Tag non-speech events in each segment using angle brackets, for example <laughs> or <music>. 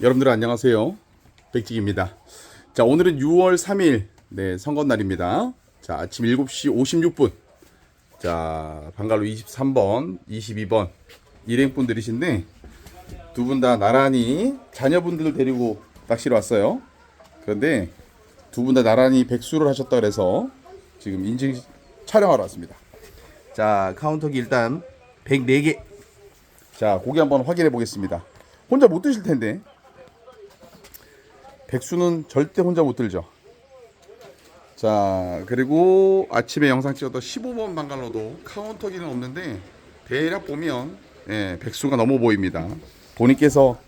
여러분들 안녕하세요. 백직입니다. 자, 오늘은 6월 3일, 네, 선거날입니다. 자, 아침 7시 56분. 자, 방갈로 23번, 22번, 일행분들이신데, 두 분 다 나란히 자녀분들 데리고 낚시를 왔어요. 그런데 두 분 다 나란히 백수를 하셨다 그래서 지금 인증 촬영하러 왔습니다. 자, 카운터기 일단 104개. 자, 고기 한번 확인해 보겠습니다. 혼자 못 드실 텐데. 백수는 절대 혼자 못 들죠. 자, 그리고 아침에 영상 찍었던 15번 방갈로도 카운터기는 없는데 대략 보면 예, 백수가 넘어 보입니다. 본인께서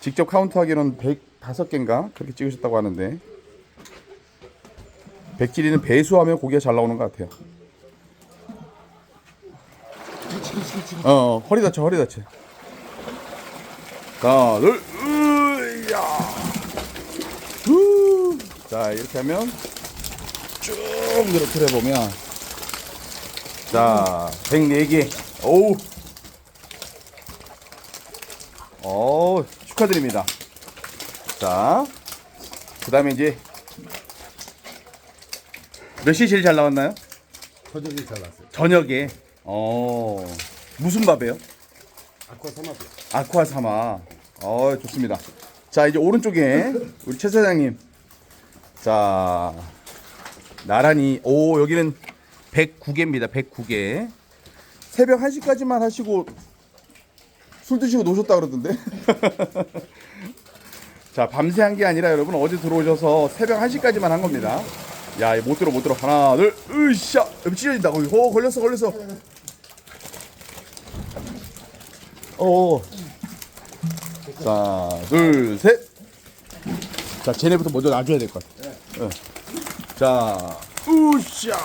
직접 카운트하기로는 105개인가 그렇게 찍으셨다고 하는데 백질이는 배수하면 고기가 잘 나오는 것 같아요. 어, 허리 다쳐, 허리 다쳐. 자, 둘, 으야. 후. 자, 이렇게 하면 쭉 이렇게 해보면 자, 104개. 오우. 어, 축하드립니다. 자, 그 다음에 이제 몇시 제일 잘 나왔나요? 저녁이 잘 났어요. 저녁에. 어, 무슨 밥이에요? 아쿠아 삼합이요. 아쿠아 사마. 어, 좋습니다. 자, 이제 오른쪽에 우리 최 사장님. 자, 나란히 오, 여기는 109개입니다. 109개. 새벽 1시까지만 하시고 술 드시고 노셨다 그러던데. <laughs> 자, 밤새 한 게 아니라 여러분 어제 들어오셔서 새벽 1시까지만 한 겁니다. 야, 못 들어 못 들어. 하나, 둘, 으쌰. 찢어진다. 거기. 어, 걸렸어. 걸렸어. 어. 자, 둘, 셋. 자, 쟤네부터 먼저 놔줘야 될 것 같아. 어. 자, 으쌰.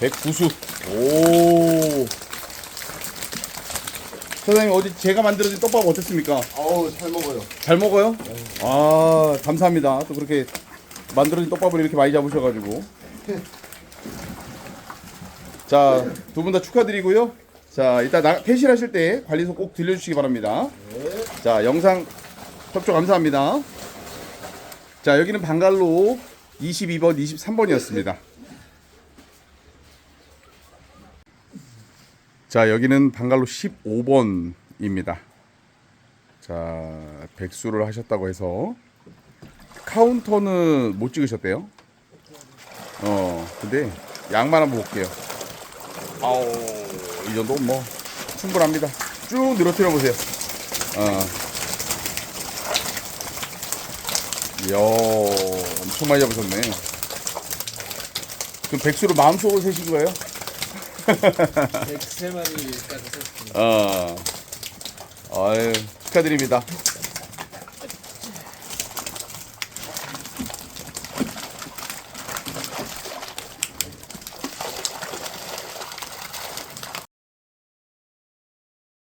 109수. 오. 사장님, 어디 제가 만들어진 떡밥 어땠습니까? 어우 잘 먹어요. 잘 먹어요? 아, 감사합니다. 또 그렇게 만들어진 떡밥을 이렇게 많이 잡으셔가지고. 자, 두 분 다 축하드리고요. 자, 이따 나, 퇴실하실 때 관리소 꼭 들려주시기 바랍니다. 자, 영상 협조 감사합니다. 자, 여기는 방갈로 22번, 23번이었습니다. 자, 여기는 방갈로 15번입니다. 자, 백수를 하셨다고 해서 카운터는 못 찍으셨대요. 어, 근데 양만 한번 볼게요. 아우, 이 정도면 뭐 충분합니다. 쭉 늘어뜨려 보세요. 어. 이야, 엄청 많이 잡으셨네. 그럼 백수를 마음속으로 세신 거예요? 103마리까지 썼습니다. 어. 아유, 축하드립니다.